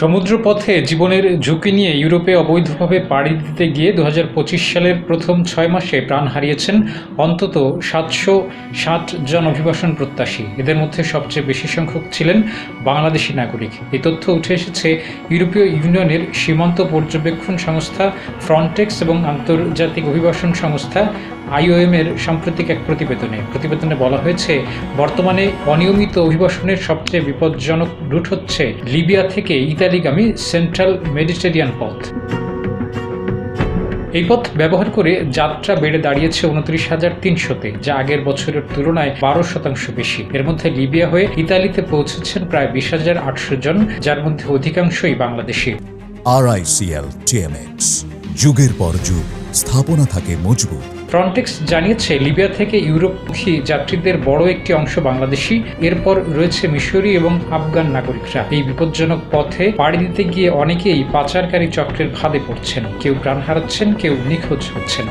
সমুদ্রপথে জীবনের ঝুঁকি নিয়ে ইউরোপে অবৈধভাবে পাড়ি দিতে গিয়ে দু হাজার পঁচিশ সালের প্রথম ছয় মাসে প্রাণ হারিয়েছেন অন্তত সাতশো ষাট জন অভিবাসন প্রত্যাশী। এদের মধ্যে সবচেয়ে বেশি সংখ্যক ছিলেন বাংলাদেশি নাগরিক। এই তথ্য উঠে এসেছে ইউরোপীয় ইউনিয়নের সীমান্ত পর্যবেক্ষণ সংস্থা ফ্রন্টেক্স এবং আন্তর্জাতিক অভিবাসন সংস্থা আইওএম এর সাম্প্রতিক এক প্রতিবেদনে। প্রতিবেদনে বলা হয়েছে, বর্তমানে অনিয়মিত অভিবাসনের সবচেয়ে বিপজ্জনক রুট হচ্ছে লিবিয়া থেকে ইতালিগামী সেন্ট্রাল মেডিটেরিয়ান পথ এই পথ ব্যবহার করে যাত্রা বেড়ে দাঁড়িয়েছে উনত্রিশ হাজার তিনশোতে, যা আগের বছরের তুলনায় বারো শতাংশ বেশি। এর মধ্যে লিবিয়া হয়ে ইতালিতে পৌঁছেছেন প্রায় বিশ হাজার আটশো জন, যার মধ্যে অধিকাংশই বাংলাদেশি। আরআইসিএল টিএমএক্স যুগের পর যুগ, স্থাপনা থাকে মজবুত। ফ্রন্টেক্স জানিয়েছে, লিবিয়া থেকে ইউরোপমুখী যাত্রীদের বড় একটি অংশ বাংলাদেশি। এরপর রয়েছে মিশরি এবং আফগান নাগরিকরা। এই বিপজ্জনক পথে পাড়ি দিতে গিয়ে অনেকেই পাচারকারী চক্রের ফাঁদে পড়ছেন। কেউ প্রাণ হারাচ্ছেন, কেউ নিখোঁজ হচ্ছেন।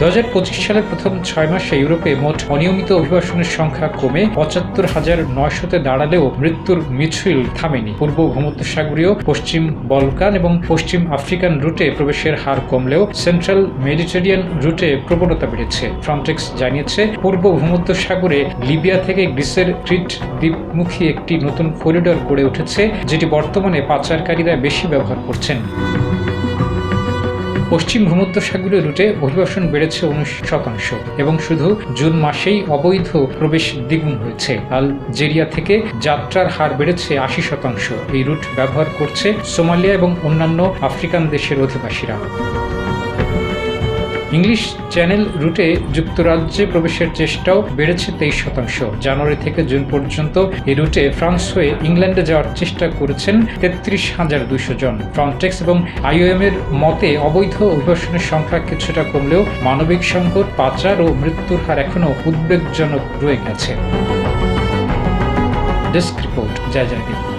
দু হাজার পঁচিশ সালের প্রথম ছয় মাসে ইউরোপে মোট অনিয়মিত অভিবাসনের সংখ্যা কমে পঁচাত্তর হাজার নয়শোতে দাঁড়ালেও মৃত্যুর মিছিল থামেনি। পূর্ব ভূমধ্যসাগরীয়, পশ্চিম বলকান এবং পশ্চিম আফ্রিকান রুটে প্রবেশের হার কমলেও সেন্ট্রাল মেডিটেরিয়ান রুটে প্রবণতা বেড়েছে। ফ্রন্টেক্স জানিয়েছে, পূর্ব ভূমধ্যসাগরে লিবিয়া থেকে গ্রিসের ক্রিট দ্বীপমুখী একটি নতুন করিডর গড়ে উঠেছে, যেটি বর্তমানে পাচারকারীরা বেশি ব্যবহার করছেন। পশ্চিম ভূমধ্যসাগরীয় রুটে অভিবাসন বেড়েছে উনিশ শতাংশ এবং শুধু জুন মাসেই অবৈধ প্রবেশ দ্বিগুণ হয়েছে। আলজেরিয়া থেকে যাত্রার হার বেড়েছে আশি শতাংশ। এই রুট ব্যবহার করছে সোমালিয়া এবং অন্যান্য আফ্রিকান দেশের অধিবাসীরা। ইংলিশ চ্যানেল রুটে যুক্তরাজ্যে প্রবেশের চেষ্টাও বেড়েছে তেইশ শতাংশ। জানুয়ারি থেকে জুন পর্যন্ত এই রুটে ফ্রান্স হয়ে ইংল্যান্ডে যাওয়ার চেষ্টা করেছেন তেত্রিশ হাজার দুশো জন। ফ্রন্টেক্স এবং আইওএম এর মতে অবৈধ অভিবাসনের সংখ্যা কিছুটা কমলেও মানবিক সংকট, পাচার ও মৃত্যুর হার এখনও উদ্বেগজনক রয়ে গেছে। ডেস্ক রিপোর্ট, জয়